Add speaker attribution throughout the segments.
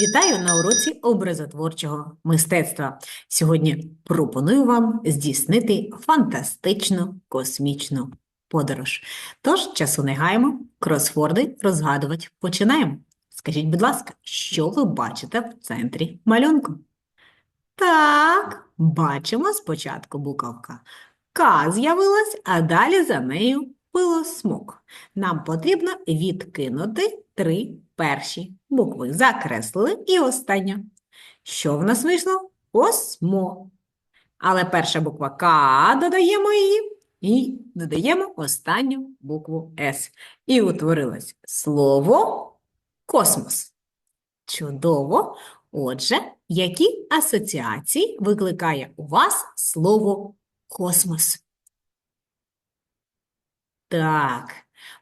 Speaker 1: Вітаю на уроці образотворчого мистецтва. Сьогодні пропоную вам здійснити фантастичну космічну подорож. Тож, часу не гаємо, кросворди розгадувати починаємо. Скажіть, будь ласка, що ви бачите в центрі малюнку? Так, бачимо спочатку буковка К з'явилась, а далі за нею пилосмок. Нам потрібно відкинути три перші букви. Закреслили і остання. Що в нас вийшло? Осмо. Але перша буква К додаємо її і додаємо останню букву С. І утворилось слово космос. Чудово! Отже, які асоціації викликає у вас слово космос? Так,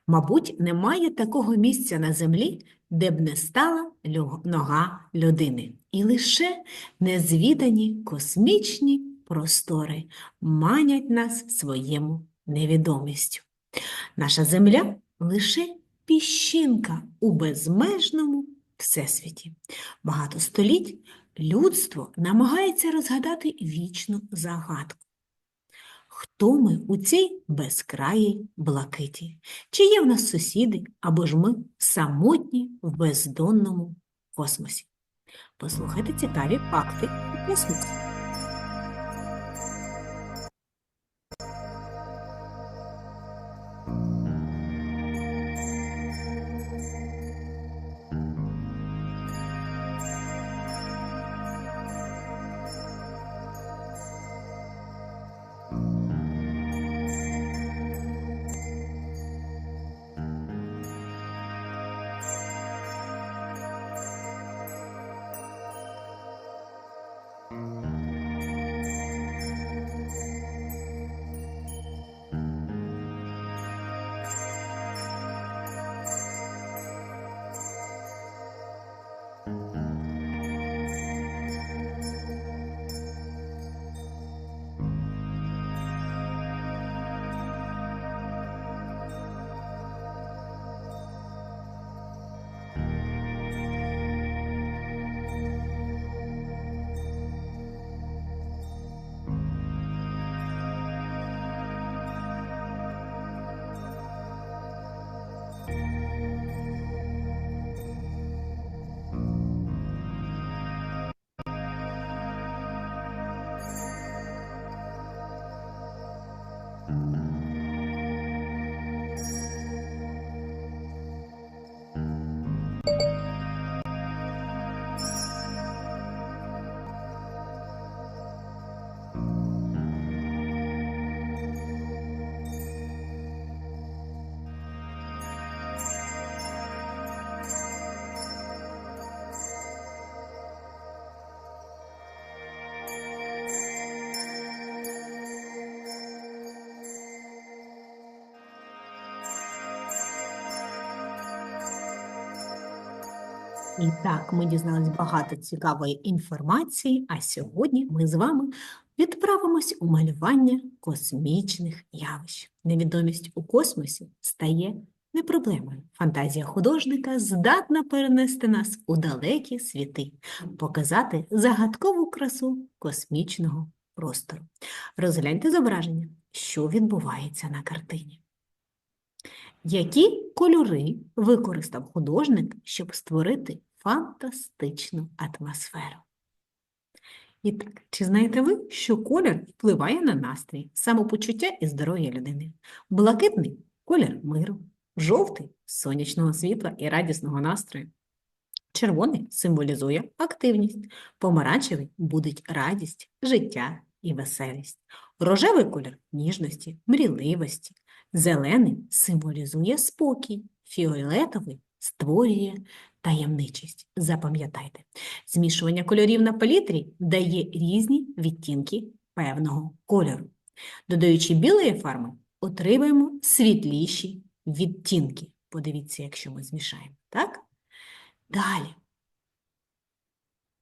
Speaker 1: мабуть, немає такого місця на землі, де б не стала нога людини. І лише незвідані космічні простори манять нас своєму невідомістю. Наша земля лише піщинка у безмежному всесвіті. Багато століть людство намагається розгадати вічну загадку. Хто ми у цій безкраїй блакиті? Чи є в нас сусіди, або ж ми самотні в бездонному космосі? Послухайте цікаві факти у космосі. І так, ми дізналися багато цікавої інформації, а сьогодні ми з вами відправимось у малювання космічних явищ. Невідомість у космосі стає не проблемою. Фантазія художника здатна перенести нас у далекі світи, показати загадкову красу космічного простору. Розгляньте зображення, що відбувається на картині. Які кольори використав художник, щоб створити фантастичну атмосферу? І так, чи знаєте ви, що колір впливає на настрій, самопочуття і здоров'я людини? Блакитний колір миру, жовтий сонячного світла і радісного настрою. Червоний символізує активність, помаранчевий будить радість, життя і веселість. Рожевий колір ніжності, мрійливості, Зелений символізує спокій, фіолетовий створює таємничість. Запам'ятайте, змішування кольорів на палітрі дає різні відтінки певного кольору. Додаючи білої фарби, отримаємо світліші відтінки. Подивіться, якщо ми змішаємо, так? Далі,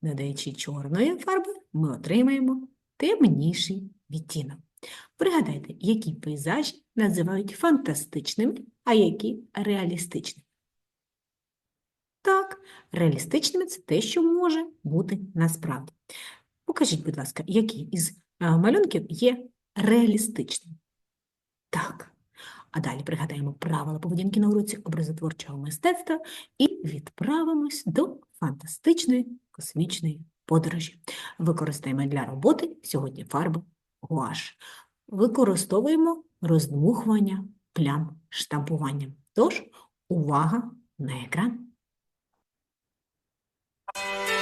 Speaker 1: додаючи чорної фарби, ми отримаємо темніший відтінок. Пригадайте, які пейзажі називають фантастичними, а які реалістичними. Так, реалістичними це те, що може бути насправді. Покажіть, будь ласка, які із е, малюнків є реалістичними? Так. А далі пригадаємо правила поведінки на уроці образотворчого мистецтва і відправимось до фантастичної космічної подорожі. Використаємо для роботи сьогодні фарбу гуаш. Використовуємо роздмухування плям штампуванням. Тож, увага на екран. Thank you.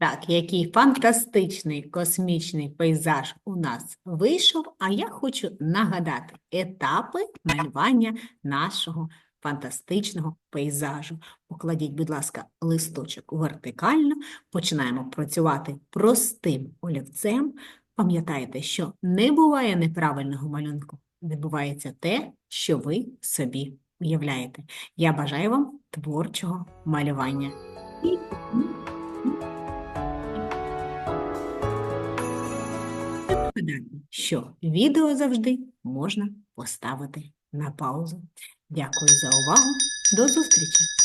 Speaker 1: Так, який фантастичний космічний пейзаж у нас вийшов, а я хочу нагадати етапи малювання нашого фантастичного пейзажу. Покладіть, будь ласка, листочок вертикально, починаємо працювати простим олівцем. Пам'ятайте, що не буває неправильного малюнку, відбувається те, що ви собі уявляєте. Я бажаю вам творчого малювання. І Нагадаю, що відео завжди можна поставити на паузу. Дякую за увагу. До зустрічі!